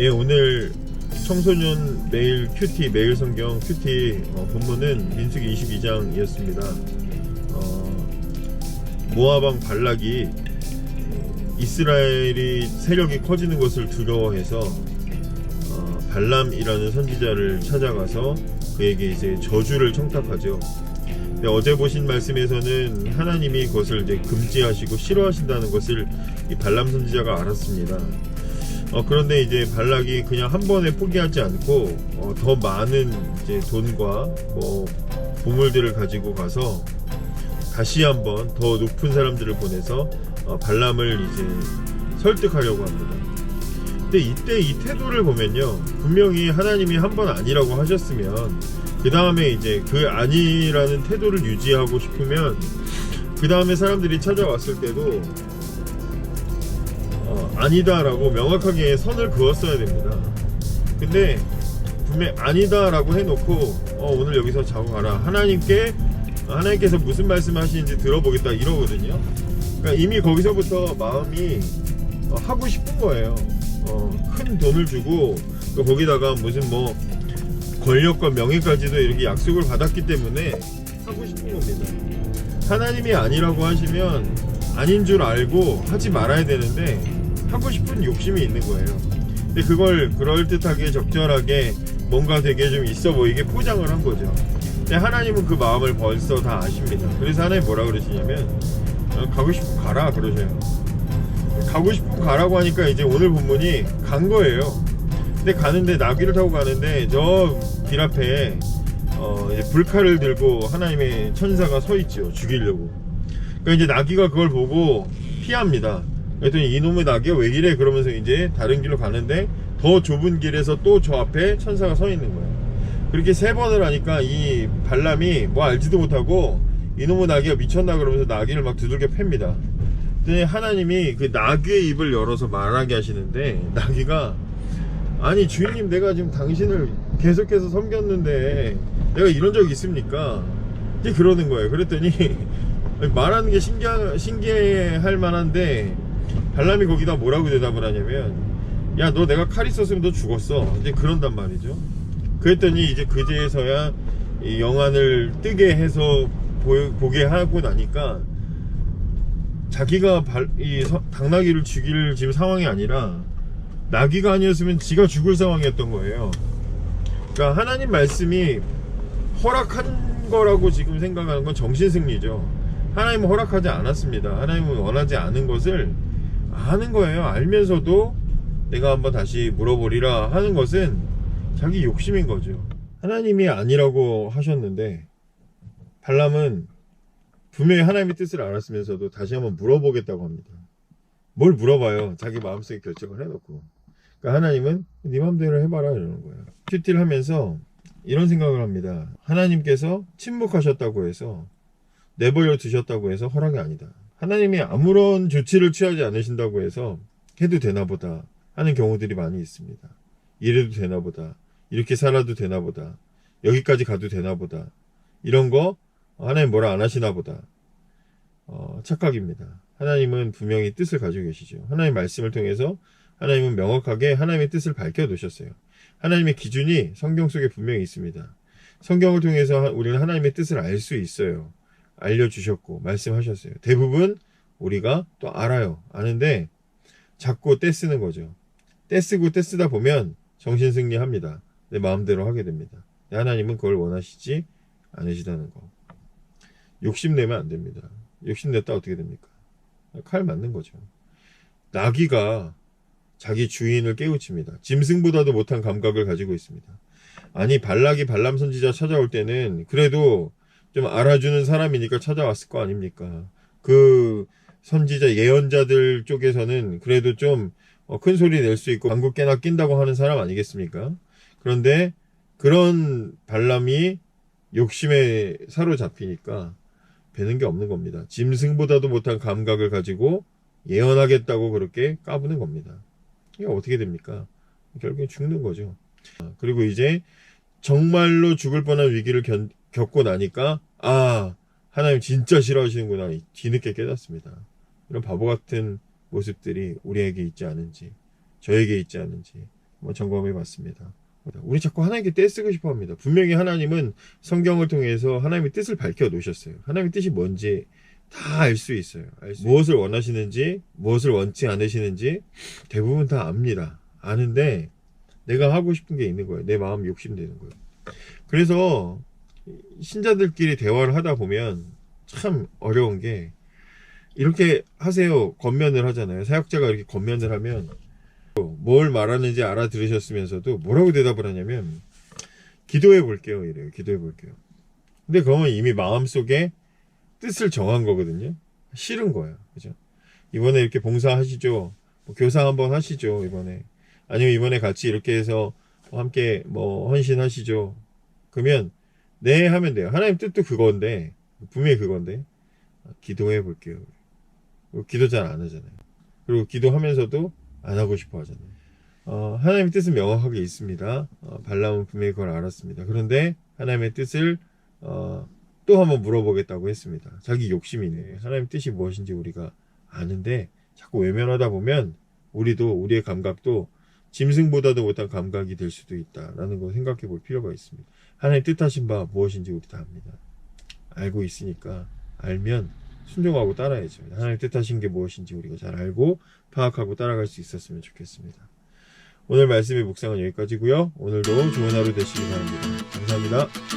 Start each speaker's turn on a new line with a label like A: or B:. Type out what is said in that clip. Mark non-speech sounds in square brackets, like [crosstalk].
A: 예, 오늘 청소년 매일 큐티, 매일 성경 큐티 어, 본문은 민수기 22장이었습니다. 어, 모아방 발락이 이스라엘이 세력이 커지는 것을 두려워해서 어, 발람이라는 선지자를 찾아가서 그에게 이제 저주를 청탁하죠. 어제 보신 말씀에서는 하나님이 그것을 이제 금지하시고 싫어하신다는 것을 이 발람 선지자가 알았습니다. 어, 그런데 이제 발락이 그냥 한 번에 포기하지 않고 어, 더 많은 이제 돈과 뭐 보물들을 가지고 가서 다시 한번 더 높은 사람들을 보내서 어, 발람을 이제 설득하려고 합니다. 근데 이때 이 태도를 보면요, 분명히 하나님이 한 번 아니라고 하셨으면 그 다음에 이제 그 아니라는 태도를 유지하고 싶으면 그 다음에 사람들이 찾아왔을 때도 어, 아니다라고 명확하게 선을 그었어야 됩니다. 근데 분명 아니다라고 해놓고 어, 오늘 여기서 자고 가라. 하나님께 하나님께서 무슨 말씀하시는지 들어보겠다 이러거든요. 그러니까 이미 거기서부터 마음이 어, 하고 싶은 거예요. 어, 큰 돈을 주고 또 거기다가 무슨 뭐 권력과 명예까지도 이렇게 약속을 받았기 때문에 하고 싶은 겁니다. 하나님이 아니라고 하시면 아닌 줄 알고 하지 말아야 되는데 하고 싶은 욕심이 있는 거예요. 근데 그걸 그럴듯하게 적절하게 뭔가 되게 좀 있어 보이게 포장을 한 거죠. 근데 하나님은 그 마음을 벌써 다 아십니다. 그래서 하나님 뭐라 그러시냐면 어, 가고 싶으면 가라 그러셔요. 가고 싶으면 가라고 하니까 이제 오늘 본문이 간 거예요. 근데 가는데 나귀를 타고 가는데 저 길 앞에 어, 이제 불칼을 들고 하나님의 천사가 서 있죠. 죽이려고. 그러니까 이제 나귀가 그걸 보고 피합니다. 그랬더니 이놈의 나귀가 왜 이래? 그러면서 이제 다른 길로 가는데 더 좁은 길에서 또 저 앞에 천사가 서 있는 거예요. 그렇게 세 번을 하니까 이 발람이 뭐 알지도 못하고 이놈의 나귀가 미쳤나 그러면서 나귀를 막 두들겨 팹니다. 그랬더니 하나님이 그 나귀의 입을 열어서 말하게 하시는데 나귀가 아니 주인님 내가 지금 당신을 계속해서 섬겼는데 내가 이런 적 있습니까? 이제 그러는 거예요. 그랬더니 [laughs] 말하는 게 신기할 만한데 발람이 거기다 뭐라고 대답을 하냐면 야 너 내가 칼 있었으면 너 죽었어. 이제 그런단 말이죠. 그랬더니 이제 그제서야 이 영안을 뜨게 해서 보, 보게 하고 나니까 자기가 발, 이 서- 당나귀를 죽일 지금 상황이 아니라 나귀가 아니었으면 지가 죽을 상황이었던 거예요. 그러니까 하나님 말씀이 허락한 거라고 지금 생각하는 건 정신승리죠. 하나님은 허락하지 않았습니다. 하나님은 원하지 않은 것을 아는 거예요. 알면서도 내가 한번 다시 물어보리라 하는 것은 자기 욕심인 거죠. 하나님이 아니라고 하셨는데 발람은 분명히 하나님의 뜻을 알았으면서도 다시 한번 물어보겠다고 합니다. 뭘 물어봐요. 자기 마음속에 결정을 해놓고. 그러니까 하나님은 네 마음대로 해봐라 이러는 거예요. 큐티를 하면서 이런 생각을 합니다. 하나님께서 침묵하셨다고 해서 내버려 두셨다고 해서 허락이 아니다. 하나님이 아무런 조치를 취하지 않으신다고 해서 해도 되나 보다 하는 경우들이 많이 있습니다. 이래도 되나 보다. 이렇게 살아도 되나 보다. 여기까지 가도 되나 보다. 이런 거 하나님 뭐라 안 하시나 보다. 어, 착각입니다. 하나님은 분명히 뜻을 가지고 계시죠. 하나님 말씀을 통해서 하나님은 명확하게 하나님의 뜻을 밝혀 놓으셨어요. 하나님의 기준이 성경 속에 분명히 있습니다. 성경을 통해서 우리는 하나님의 뜻을 알 수 있어요. 알려주셨고, 말씀하셨어요. 대부분 우리가 또 알아요. 아는데 자꾸 떼쓰는 거죠. 떼쓰고 떼쓰다 보면 정신승리 합니다. 내 마음대로 하게 됩니다. 하나님은 그걸 원하시지 않으시다는 거. 욕심내면 안 됩니다. 욕심냈다 어떻게 됩니까? 칼 맞는 거죠. 나귀가 자기 주인을 깨우칩니다. 짐승보다도 못한 감각을 가지고 있습니다. 아니 발락이 발람 선지자 찾아올 때는 그래도 좀 알아주는 사람이니까 찾아왔을 거 아닙니까? 그 선지자 예언자들 쪽에서는 그래도 좀 큰 소리 낼 수 있고 방구 깨나 낀다고 하는 사람 아니겠습니까? 그런데 그런 발람이 욕심에 사로잡히니까 되는 게 없는 겁니다. 짐승보다도 못한 감각을 가지고 예언하겠다고 그렇게 까부는 겁니다. 이게 어떻게 됩니까? 결국엔 죽는 거죠. 그리고 이제 정말로 죽을 뻔한 위기를 견- 겪고 나니까 아 하나님 진짜 싫어하시는구나 뒤늦게 깨닫습니다. 이런 바보 같은 모습들이 우리에게 있지 않은지 저에게 있지 않은지 한번 점검해 봤습니다. 우리 자꾸 하나님께 떼쓰고 싶어 합니다. 분명히 하나님은 성경을 통해서 하나님의 뜻을 밝혀 놓으셨어요. 하나님의 뜻이 뭔지 다 알 수 있어요. 알 수- 무엇을 원하시는지, 무엇을 원치 않으시는지 대부분 다 압니다. 아는데 내가 하고 싶은 게 있는 거예요. 내 마음 욕심되는 거예요. 그래서 신자들끼리 대화를 하다 보면 참 어려운 게 이렇게 하세요. 겉면을 하잖아요. 사역자가 이렇게 겉면을 하면 뭘 말하는지 알아들으셨으면서도 뭐라고 대답을 하냐면 기도해 볼게요. 이래요. 기도해 볼게요. 근데 그러면 이미 마음속에 뜻을 정한 거거든요. 싫은 거야. 그죠? 이번에 이렇게 봉사하시죠. 뭐 교사 한번 하시죠. 이번에. 아니면 이번에 같이 이렇게 해서 함께 뭐 헌신하시죠. 그러면 네 하면 돼요. 하나님 뜻도 그건데 분명히 그건데 기도해 볼게요. 기도 잘 안 하잖아요. 그리고 기도하면서도 안 하고 싶어 하잖아요. 어, 하나님의 뜻은 명확하게 있습니다. 어, 발람은 분명히 그걸 알았습니다. 그런데 하나님의 뜻을 어, 또 한번 물어보겠다고 했습니다. 자기 욕심이네. 하나님의 뜻이 무엇인지 우리가 아는데 자꾸 외면하다 보면 우리도 우리의 감각도 짐승보다도 못한 감각이 될 수도 있다라는 걸 생각해 볼 필요가 있습니다. 하나님 뜻하신 바 무엇인지 우리 다 압니다. 알고 있으니까 알면 순종하고 따라야죠. 하나님 뜻하신 게 무엇인지 우리가 잘 알고 파악하고 따라갈 수 있었으면 좋겠습니다. 오늘 말씀의 묵상은 여기까지고요. 오늘도 좋은 하루 되시기 바랍니다. 감사합니다.